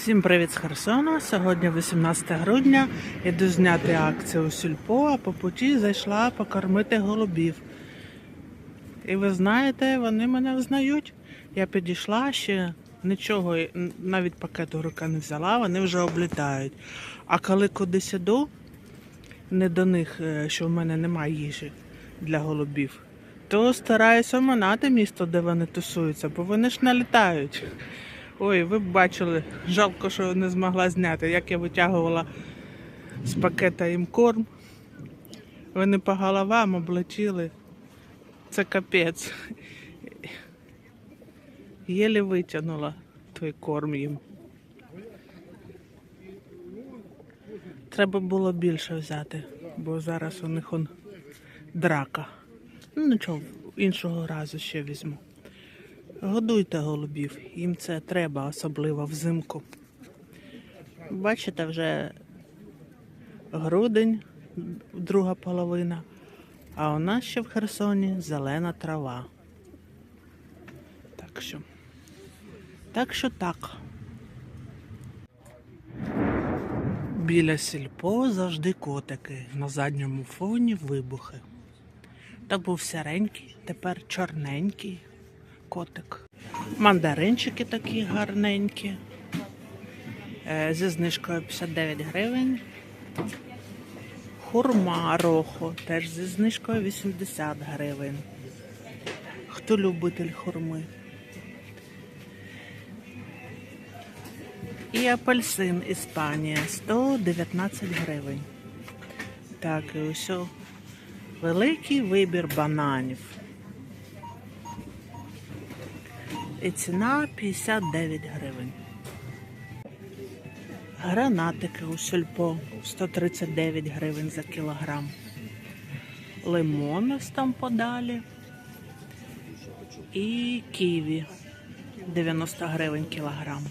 Всім привіт з Херсона. Сьогодні 18 грудня. Іду зняти акцію у сільпо, а по путі зайшла покормити голубів. І ви знаєте, вони мене взнають. Я підійшла ще нічого, навіть пакету рука не взяла, вони вже облітають. А коли кудись іду, не до них, е, що в мене немає їжі для голубів, то стараюся оминати місто, де вони тусуються, бо вони ж налітають. Ой, ви б бачили, жалко, що не змогла зняти, як я витягувала з пакета їм корм. Вони по головам облетіли. Це капець. Єлі витягнула той корм їм. Треба було більше взяти, бо зараз у них он драка. Ну нічого, іншого разу ще візьму. Годуйте голубів, їм це треба, особливо взимку. Бачите, вже грудень, друга половина, а у нас ще в Херсоні зелена трава. Так що, так що так. Біля сільпо завжди котики. На задньому фоні вибухи. Так був сіренький, тепер чорненький котик. Мандаринчики такі гарненькі. Е, Зі знижкою 59 гривень. Хурма рохо теж зі знижкою 80 гривень. Хто любитель хурми? І апельсин Іспанія 119 гривень. Так, і ось великий вибір бананів. І ціна 59 гривень. Гранатики у сільпо 139 гривень за кілограм. Лимон ось там подалі. І ківі 90 гривень кілограм.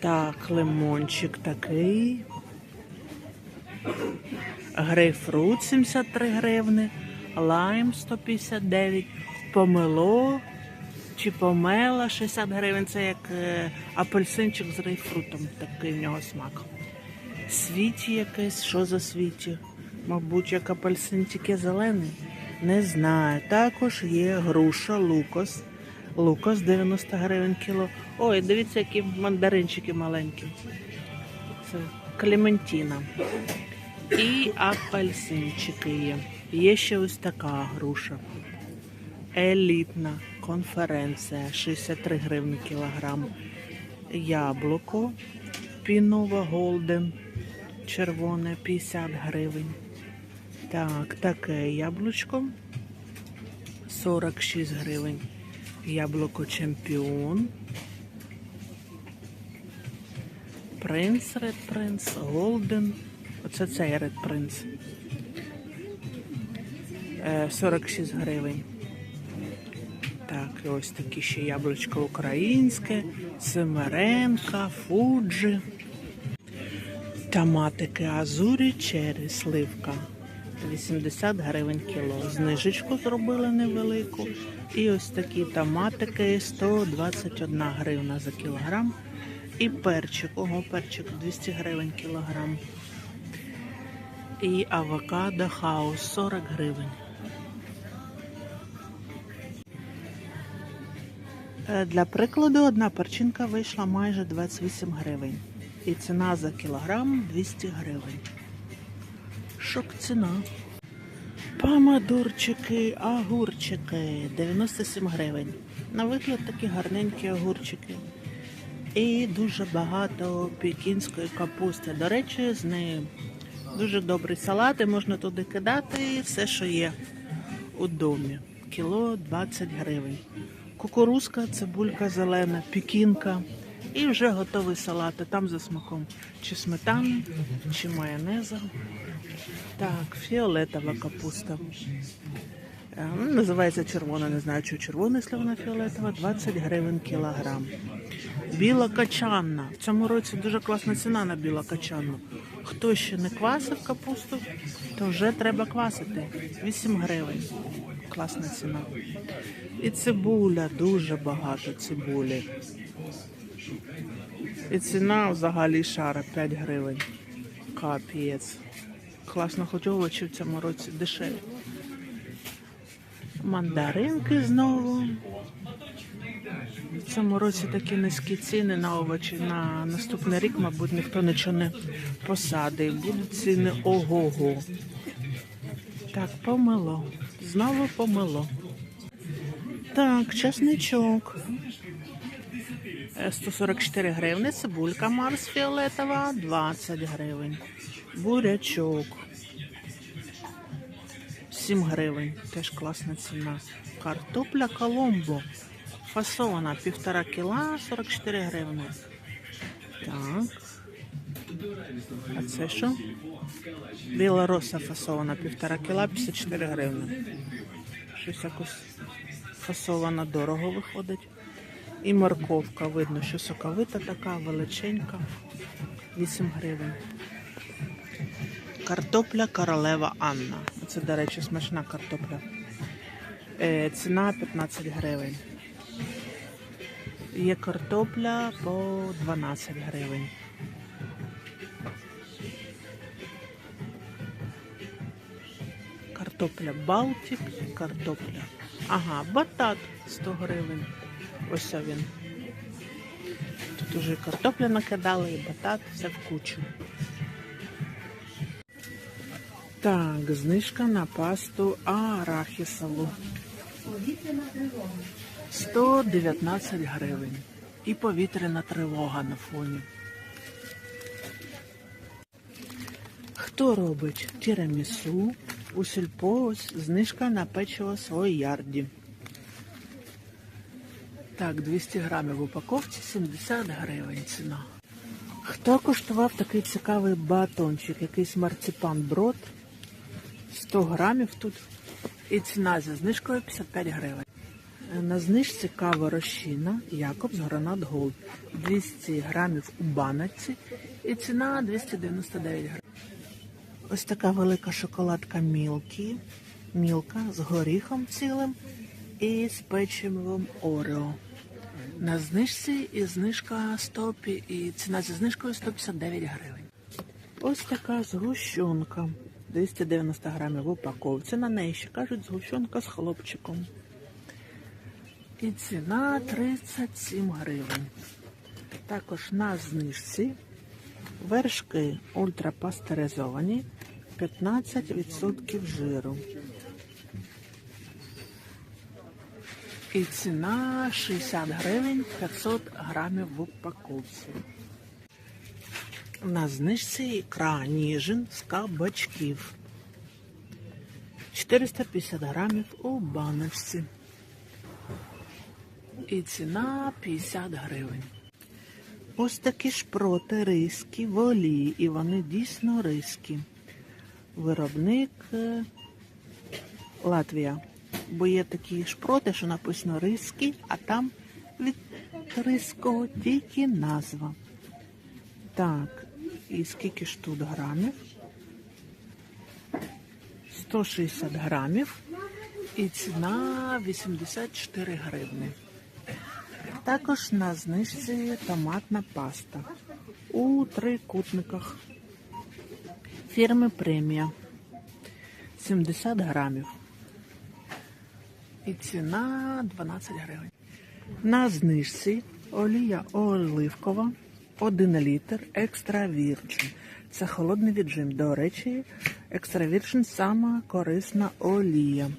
Так, лимончик такий. Грейпфрут 73 гривни, лайм 159, помело чи помела 60 гривень. Це як е, апельсинчик з грейпфрутом, такий в нього смак. Світі якесь, що за світі? Мабуть, як апельсин тільки зелений. Не знаю. Також є груша, лукос. Лукос 90 гривень кіло. Ой, дивіться, які мандаринчики маленькі. Це Клементіна. І апельсинчики є. Є ще ось така груша. Елітна конференція 63 гривні кілограм. Яблуко Пінова Голден. Червоне 50 гривень. Так, таке яблучко 46 гривень. Яблуко Чемпіон. Принц, Ред Принц, Голден. Оце цей Ред Принц. Е, 46 гривень. Так, ось такі ще яблучко українське, Семеренка, Фуджі. Томатики Азурі, чері, сливка. 80 гривень кіло. Знижечку зробили невелику. І ось такі томатики 121 гривна за кілограм. І перчик. Ого, перчик 200 гривень кілограм. І авокадо хаус 40 гривень. Для прикладу, одна перчинка вийшла майже 28 гривень. І ціна за кілограм 200 гривень. Шок ціна. Помидорчики, огурчики 97 гривень. На вигляд такі гарненькі огурчики. І дуже багато пекінської капусти. До речі, з нею дуже добрий салат, і можна туди кидати все, що є у домі. Кіло 20 гривень. Кукурузка, цибулька зелена, пекінка. І вже готовий салат. Там за смаком чи сметани, чи майонеза. Так, фіолетова капуста. Е, ну, Називається червона, не знаю, чи червона, якщо вона фіолетова, 20 гривень кілограм. Біла качанна. В цьому році дуже класна ціна на біла качанну. Хто ще не квасив капусту, то вже треба квасити. 8 гривень. Класна ціна. І цибуля, дуже багато цибулі. І ціна взагалі шара 5 гривень. Капець. Класно, хоч овочі в цьому році дешеві. Мандаринки знову. В цьому році такі низькі ціни на овочі. На наступний рік, мабуть, ніхто нічого не посадить. Будуть ціни ого-го. Так, помило. Знову помило. Так, чесничок. Е, 144 гривни, цибулька Марс фіолетова 20 гривень. Бурячок 7 гривень, теж класна ціна. Картопля Коломбо фасована 1,5 кіла 44 гривни. Так. А це що? Білороса фасована 1,5 кіла 54 гривни. Щось якось фасована дорого виходить. І морковка, видно, що соковита така, величенька. 8 гривень. Картопля королева Анна. Це, до речі, смачна картопля. Е, ціна 15 гривень. Є картопля по 12 гривень. Картопля Балтик, картопля. Ага, батат 100 гривень. Ось він. Тут уже і картопля накидали, і батат, все в кучу. Так, знижка на пасту арахісову. 119 гривень. І повітряна тривога на фоні. Хто робить тірамісу? У сільпо знижка на печиво Своярді. Так, 200 грамів в упаковці 70 гривень ціна. Хто коштував такий цікавий батончик, якийсь марципан брод? 100 грамів тут. І ціна зі знижкою 55 гривень. На знижці кава розчина Якобс Гранат Голд. 200 грамів у баночці і ціна 299 гривень. Ось така велика шоколадка Мілкі. Мілка з горіхом цілим і з печивом Орео. На знижці і знижка 100, і ціна зі знижкою 159 гривень. Ось така згущенка. 290 грамів в упаковці. На неї ще кажуть згущенка з хлопчиком. І ціна 37 гривень. Також на знижці вершки ультрапастеризовані 15% жиру. І ціна 60 гривень 500 грамів в упаковці. На знижці ікра ніжин з кабачків. 450 грамів у баночці. І ціна 50 гривень. Ось такі шпроти риські в олії, і вони дійсно риські. Виробник е, Латвія. Бо є такі шпроти, що написано риські, а там від ризького тільки назва. Так, і скільки ж тут грамів? 160 грамів. І ціна 84 гривни. Також на знижці томатна паста у трикутниках фірми Премія 70 грамів. І ціна 12 гривень. На знижці олія оливкова 1 літр екстра вірчин. Це холодний віджим. До речі, екстра вірчин сама корисна олія.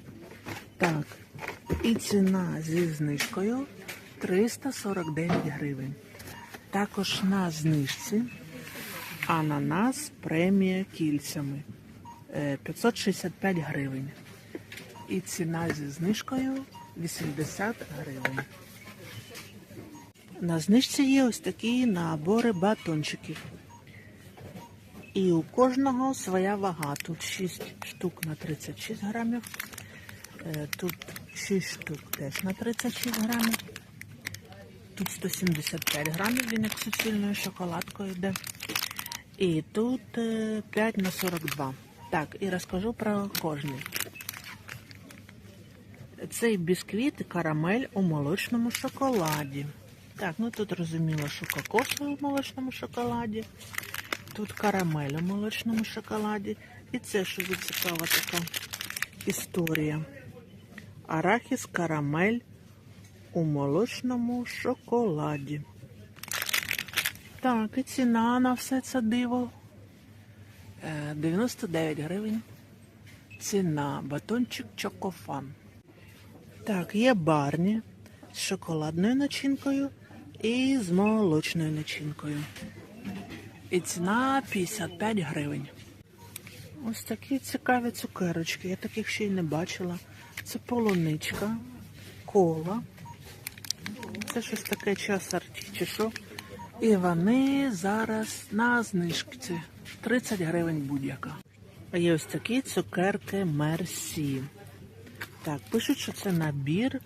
Так, і ціна зі знижкою 349 гривень. Також на знижці ананас премія кільцями 565 гривень. І ціна зі знижкою 80 гривень. На знижці є ось такі набори батончиків. І у кожного своя вага. Тут 6 штук на 36 грамів. Е, Тут 6 штук теж на 36 грамів. Тут 175 грамів, він як суцільною шоколадкою йде. І тут е, 5 на 42. Так, і розкажу про кожний. Цей бісквіт і карамель у молочному шоколаді. Так, ну тут розуміло, що кокосовий у молочному шоколаді. Тут карамель у молочному шоколаді. І це що цікава така історія. Арахіс карамель у молочному шоколаді. Так, і ціна на все це диво. Е, 99 гривень. Ціна батончик Чокофан. Так, є барні з шоколадною начинкою і з молочною начинкою. І ціна 55 гривень. Ось такі цікаві цукерочки. Я таких ще й не бачила. Це полуничка, кола. Це щось таке чи асорті, чи що. І вони зараз на знижці. 30 гривень будь-яка. А є ось такі цукерки Мерсі. Так, пишуть, що це набір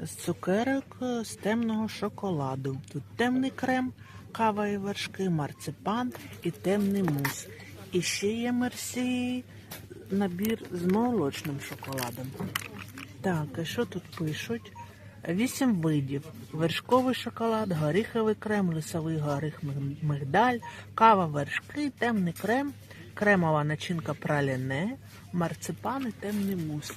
з цукерок з темного шоколаду. Тут темний крем, кава і вершки, марципан і темний мус. І ще є мерсі набір з молочним шоколадом. Так, і що тут пишуть? Вісім видів: вершковий шоколад, горіховий крем, лисовий горіх мигдаль, кава вершки, темний крем, кремова начинка пралене, марципан і темний мус.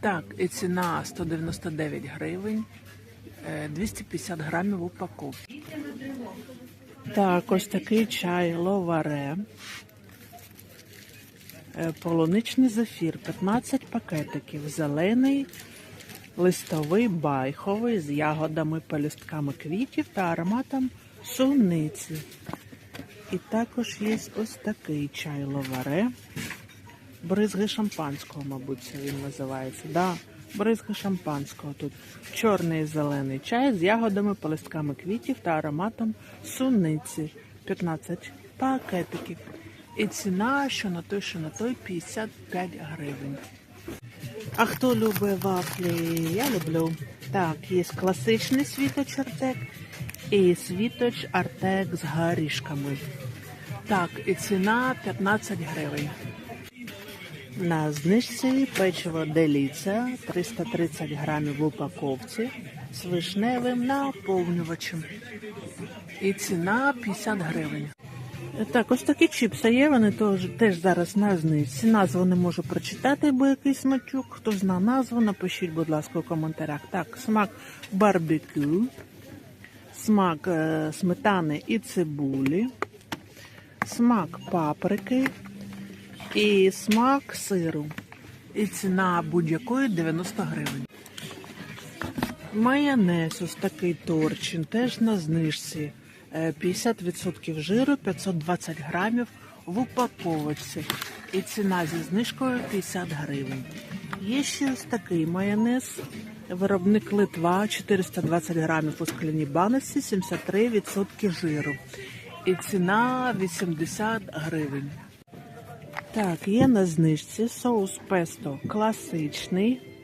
Так, і ціна 199 гривень, е, 250 грамів упаковки. Так, ось такий чай ловаре. Е, Полуничний зефір, 15 пакетиків, зелений, листовий, байховий з ягодами, пелюстками квітів та ароматом суниці. І також є ось такий чай ловаре. Бризги шампанського, мабуть, це він називається. Да, бризги шампанського тут. Чорний зелений чай з ягодами, пелюстками квітів та ароматом суниці. 15 пакетиків. І ціна, що на той, що на той 55 гривень. А хто любить вафлі? Я люблю. Так, є класичний світоч Артек і світоч Артек з горішками. Так, і ціна 15 гривень. На знижці печиво деліця 330 грамів в упаковці з вишневим наповнювачем. І ціна 50 гривень. Так, ось такі чіпси є, вони теж, теж зараз на знижці. Назву не можу прочитати, бо якийсь матюк. Хто зна назву, напишіть, будь ласка, у коментарях. Так, смак барбекю, смак е, сметани і цибулі, смак паприки і смак сиру. І ціна будь-якої 90 гривень. Майонез, ось такий торчин, теж на знижці. Е, 50% жиру, 520 грамів в упаковочці. І ціна зі знижкою 50 гривень. Є ще ось такий майонез. Виробник Литва 420 грамів у скляній баночці, 73% жиру. І ціна 80 гривень. Так, є на знижці соус песто класичний. –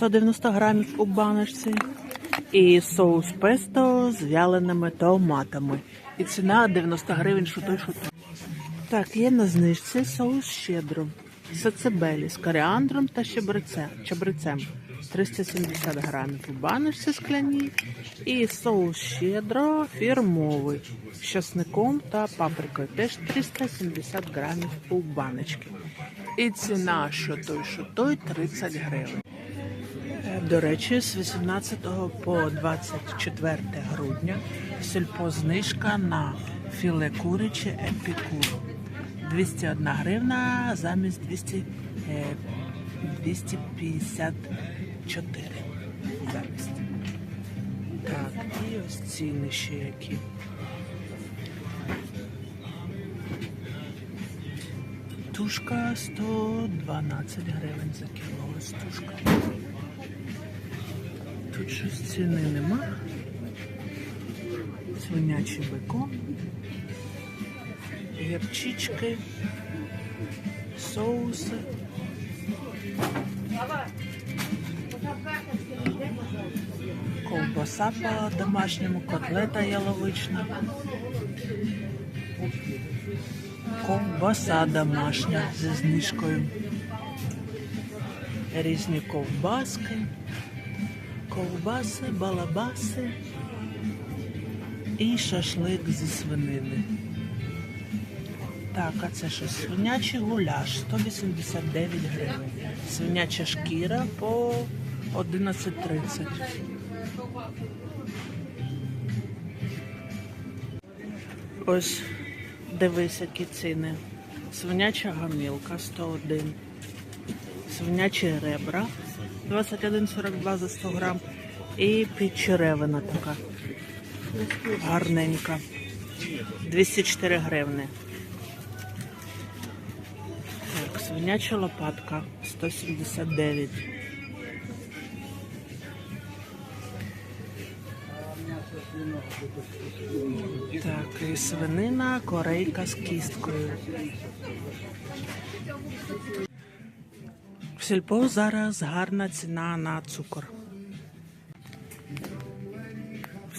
190 грамів у баночці. І соус песто з вяленими томатами. І ціна 90 гривень шутой шутой. Так, є на знижці соус щедро. Сацебелі з коріандром та щебрецем. 370 грамів у баночці скляній. І соус щедро фірмовий з часником та паприкою. Теж 370 грамів у баночці. І ціна що той, що той 30 гривень. Е, До речі, з 18 по 24 грудня сільпознижка на філе куряче епікур. 201 гривна замість 200, е, 254 замість. Так, і ось ціни ще які. Тушка 112 гривень за кіло. Ось тушка. Тут щось ціни нема. Свинячий бекон, гірчички, соуси. Ковбаса по домашньому, котлета яловична. Ковбаса домашня зі знижкою. Різні ковбаски, ковбаси, балабаси і шашлик зі свинини. Так, а це що? Свинячий гуляш 189 гривень. Свиняча шкіра по 11,30. Ось дивись, які ціни. Свиняча гамілка 101. Свинячі ребра 21,42 за 100 грам. І підчеревина така. Гарненька. 204 гривни. Так, свиняча лопатка 179. Так, і свинина, корейка з кісткою. В сільпо зараз гарна ціна на цукор.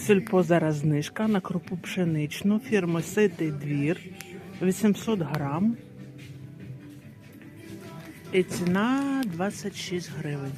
Сільпо зараз знижка на крупу пшеничну фірми Ситий двір 800 грам. І ціна 26 гривень.